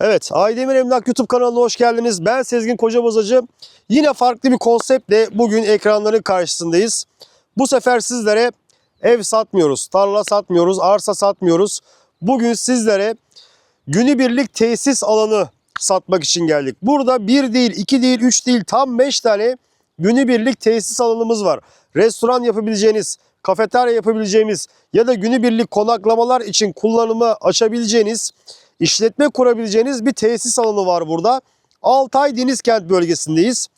Evet, Aydemir Emlak YouTube kanalına hoş geldiniz. Ben Sezgin Kocabozacı. Yine farklı bir konseptle bugün ekranların karşısındayız. Bu sefer sizlere ev satmıyoruz, tarla satmıyoruz, arsa satmıyoruz. Bugün sizlere günübirlik tesis alanı satmak için geldik. Burada bir değil, iki değil, üç değil, tam beş tane günübirlik tesis alanımız var. Restoran yapabileceğiniz, kafeterya yapabileceğimiz ya da günübirlik konaklamalar için kullanımı açabileceğiniz, işletme kurabileceğiniz bir tesis alanı var burada. Altay Denizkent bölgesindeyiz.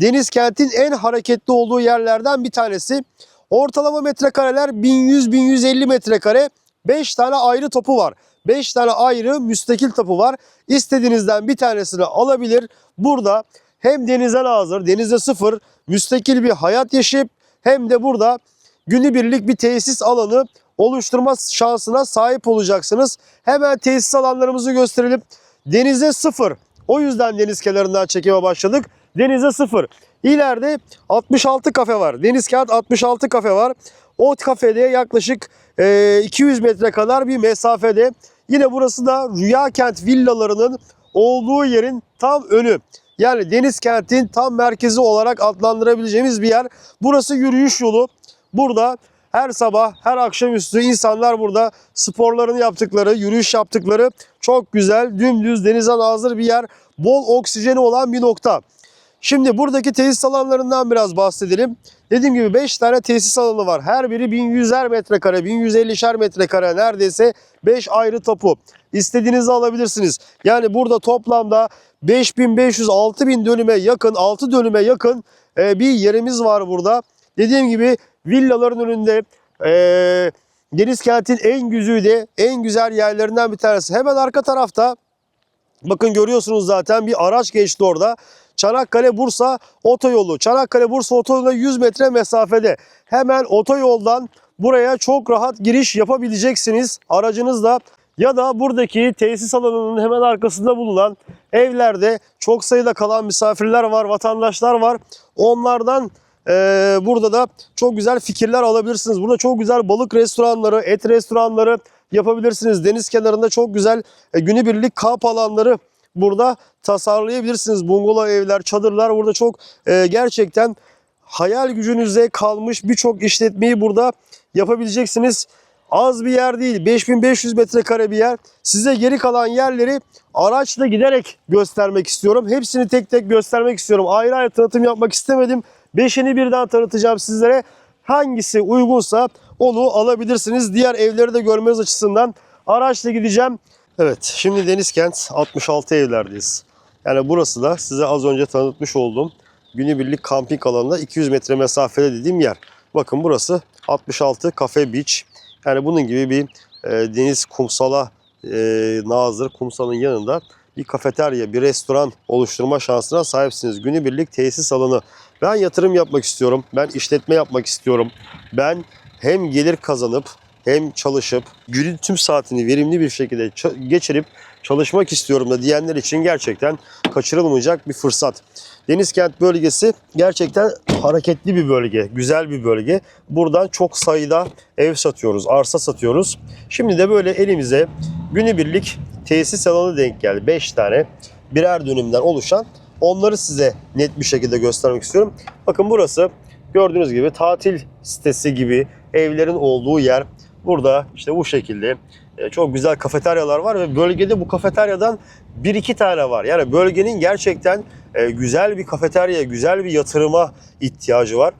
Denizkent'in en hareketli olduğu yerlerden bir tanesi. Ortalama metrekareler 1100-1150 metrekare. 5 tane ayrı topu var. 5 tane ayrı müstakil topu var. İstediğinizden bir tanesini alabilir. Burada hem denize nazır, denize sıfır, müstakil bir hayat yaşayıp hem de burada günübirlik bir tesis alanı oluşturma şansına sahip olacaksınız. Hemen tesis alanlarımızı gösterelim. Denize sıfır. O yüzden deniz kenarından çekime başladık. Denize sıfır. İleride 66 kafe var. Denizkent 66 kafe var. O kafede yaklaşık e, 200 metre kadar bir mesafede. Yine burası da Rüya Kent villalarının olduğu yerin tam önü. Yani deniz kentin tam merkezi olarak adlandırabileceğimiz bir yer. Burası yürüyüş yolu. Burada her sabah, her akşamüstü insanlar burada sporlarını yaptıkları, yürüyüş yaptıkları çok güzel, dümdüz, denize nazır bir yer. Bol oksijeni olan bir nokta. Şimdi buradaki tesis alanlarından biraz bahsedelim. Dediğim gibi 5 tane tesis alanı var. Her biri 1100'er metrekare, 1150'şer metrekare neredeyse 5 ayrı tapu. İstediğinizi alabilirsiniz. Yani burada toplamda 5500-6000 dönüme yakın, 6 dönüme yakın e, bir yerimiz var burada. Dediğim gibi villaların önünde e, Deniz kentin en güzide, en güzel yerlerinden bir tanesi. Hemen arka tarafta bakın görüyorsunuz zaten bir araç geçti orada. Çanakkale Bursa otoyolu. Çanakkale Bursa otoyoluna 100 metre mesafede. Hemen otoyoldan buraya çok rahat giriş yapabileceksiniz aracınızla. Ya da buradaki tesis alanının hemen arkasında bulunan evlerde çok sayıda kalan misafirler var, vatandaşlar var. Onlardan ee, burada da çok güzel fikirler alabilirsiniz. Burada çok güzel balık restoranları, et restoranları yapabilirsiniz. Deniz kenarında çok güzel e, günübirlik kamp alanları burada tasarlayabilirsiniz. Bungalov evler, çadırlar burada çok e, gerçekten hayal gücünüze kalmış birçok işletmeyi burada yapabileceksiniz. Az bir yer değil. 5500 metrekare bir yer. Size geri kalan yerleri araçla giderek göstermek istiyorum. Hepsini tek tek göstermek istiyorum. Ayrı ayrı tanıtım yapmak istemedim. Beşini birden tanıtacağım sizlere. Hangisi uygunsa onu alabilirsiniz. Diğer evleri de görmeniz açısından araçla gideceğim. Evet şimdi Denizkent 66 evlerdeyiz. Yani burası da size az önce tanıtmış olduğum günübirlik kamping alanında 200 metre mesafede dediğim yer. Bakın burası 66 Cafe Beach. Yani bunun gibi bir e, deniz kumsala e, nazır kumsalın yanında bir kafeterya, bir restoran oluşturma şansına sahipsiniz. Günübirlik tesis alanı. Ben yatırım yapmak istiyorum. Ben işletme yapmak istiyorum. Ben hem gelir kazanıp hem çalışıp günün tüm saatini verimli bir şekilde geçirip çalışmak istiyorum da diyenler için gerçekten kaçırılmayacak bir fırsat. Denizkent bölgesi gerçekten hareketli bir bölge, güzel bir bölge. Buradan çok sayıda ev satıyoruz, arsa satıyoruz. Şimdi de böyle elimize günübirlik tesis alanı denk geldi. 5 tane birer dönümden oluşan onları size net bir şekilde göstermek istiyorum. Bakın burası gördüğünüz gibi tatil sitesi gibi evlerin olduğu yer. Burada işte bu şekilde e, çok güzel kafeteryalar var ve bölgede bu kafeteryadan bir iki tane var. Yani bölgenin gerçekten e, güzel bir kafeterya, güzel bir yatırıma ihtiyacı var.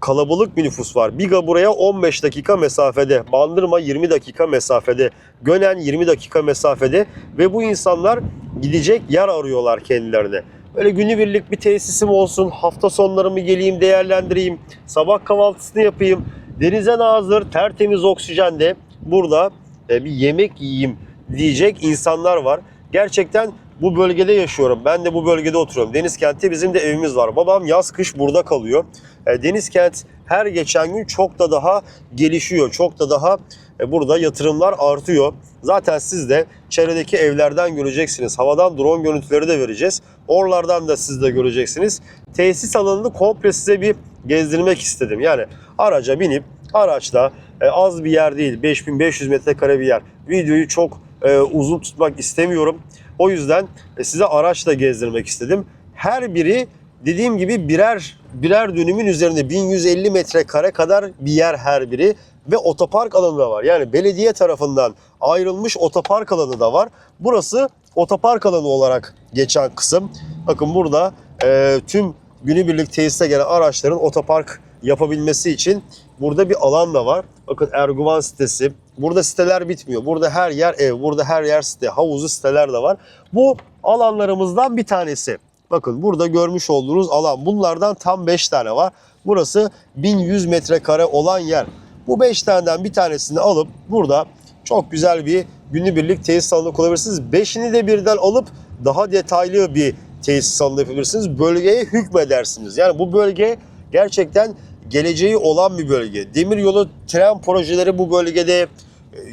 Kalabalık bir nüfus var. Biga buraya 15 dakika mesafede, Bandırma 20 dakika mesafede, Gönen 20 dakika mesafede ve bu insanlar gidecek yer arıyorlar kendilerine. Böyle günübirlik bir tesisim olsun, hafta sonlarımı geleyim değerlendireyim, sabah kahvaltısını yapayım, denize nazır, tertemiz oksijende burada e, bir yemek yiyeyim diyecek insanlar var. Gerçekten bu bölgede yaşıyorum. Ben de bu bölgede oturuyorum. Denizkent'te bizim de evimiz var. Babam yaz kış burada kalıyor. E, Denizkent her geçen gün çok da daha gelişiyor. Çok da daha e, burada yatırımlar artıyor. Zaten siz de çevredeki evlerden göreceksiniz. Havadan drone görüntüleri de vereceğiz. Oralardan da siz de göreceksiniz. Tesis alanını komple size bir gezdirmek istedim. Yani araca binip araçla e, az bir yer değil 5500 metrekare bir yer. Videoyu çok e, uzun tutmak istemiyorum. O yüzden e, size araçla gezdirmek istedim. Her biri dediğim gibi birer birer dönümün üzerinde 1150 metrekare kadar bir yer her biri ve otopark alanı da var. Yani belediye tarafından ayrılmış otopark alanı da var. Burası otopark alanı olarak geçen kısım. Bakın burada e, tüm günübirlik tesise gelen araçların otopark yapabilmesi için burada bir alan da var. Bakın Erguvan sitesi. Burada siteler bitmiyor. Burada her yer ev, burada her yer site, havuzlu siteler de var. Bu alanlarımızdan bir tanesi. Bakın burada görmüş olduğunuz alan. Bunlardan tam 5 tane var. Burası 1100 metrekare olan yer. Bu 5 taneden bir tanesini alıp burada çok güzel bir günübirlik tesis alanı kurabilirsiniz. 5'ini de birden alıp daha detaylı bir tesis alanı yapabilirsiniz. Bölgeye hükmedersiniz. Yani bu bölge gerçekten geleceği olan bir bölge. Demiryolu tren projeleri bu bölgede e,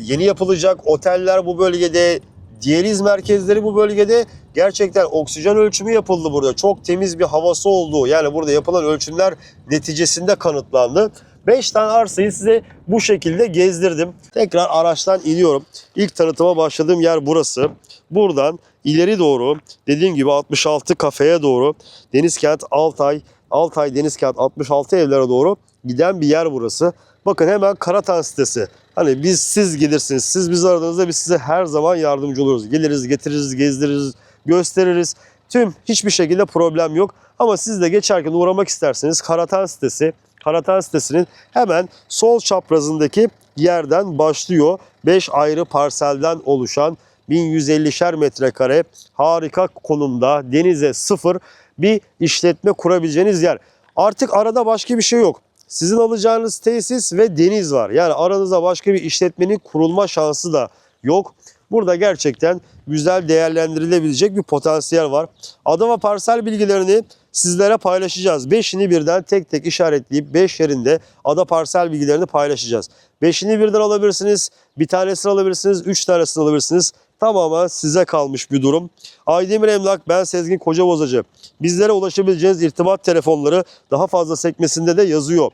yeni yapılacak. Oteller bu bölgede, diyaliz merkezleri bu bölgede. Gerçekten oksijen ölçümü yapıldı burada. Çok temiz bir havası olduğu yani burada yapılan ölçümler neticesinde kanıtlandı. 5 tane arsayı size bu şekilde gezdirdim. Tekrar araçtan iniyorum. İlk tanıtıma başladığım yer burası. Buradan ileri doğru dediğim gibi 66 kafeye doğru Denizkent Altay Altay Denizkent 66 evlere doğru giden bir yer burası. Bakın hemen Karatan sitesi. Hani biz siz gelirsiniz. Siz bizi aradığınızda biz size her zaman yardımcı oluruz. Geliriz, getiririz, gezdiririz, gösteririz. Tüm hiçbir şekilde problem yok. Ama siz de geçerken uğramak isterseniz Karatan sitesi, Karatan sitesinin hemen sol çaprazındaki yerden başlıyor. 5 ayrı parselden oluşan 1150'şer metrekare harika konumda denize sıfır bir işletme kurabileceğiniz yer. Artık arada başka bir şey yok. Sizin alacağınız tesis ve deniz var. Yani aranızda başka bir işletmenin kurulma şansı da yok. Burada gerçekten güzel değerlendirilebilecek bir potansiyel var. Ve parsel bilgilerini sizlere paylaşacağız. 5'ini birden tek tek işaretleyip 5 yerinde ada parsel bilgilerini paylaşacağız. 5'ini birden alabilirsiniz, bir tanesini alabilirsiniz, 3 tanesini alabilirsiniz. Tamamen size kalmış bir durum. Aydemir Emlak, ben Sezgin Kocabozacı. Bizlere ulaşabileceğiniz irtibat telefonları daha fazla sekmesinde de yazıyor.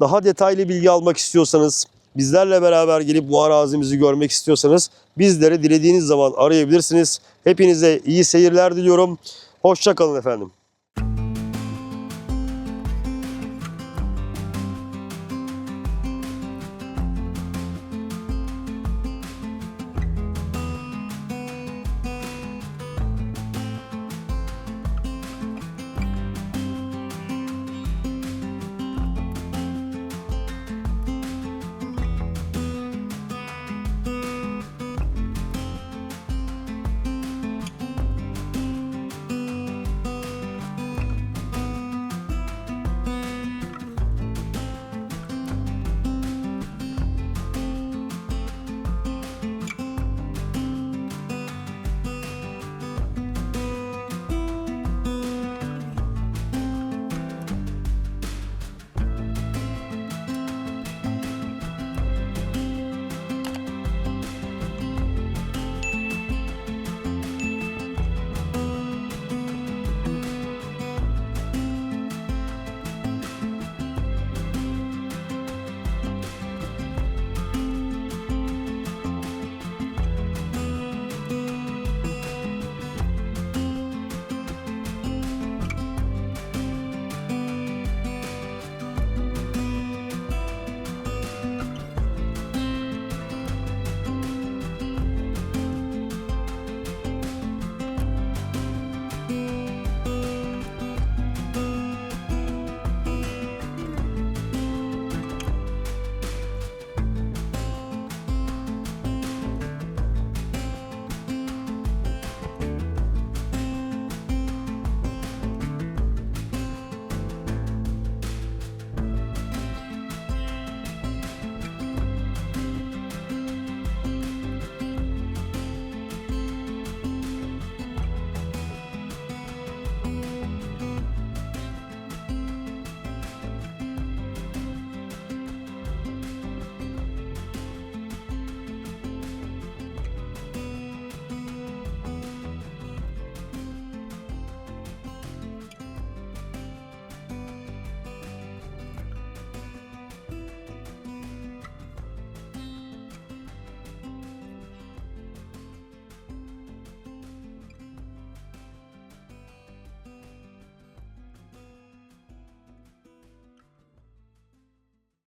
Daha detaylı bilgi almak istiyorsanız, bizlerle beraber gelip bu arazimizi görmek istiyorsanız bizleri dilediğiniz zaman arayabilirsiniz. Hepinize iyi seyirler diliyorum. Hoşçakalın efendim.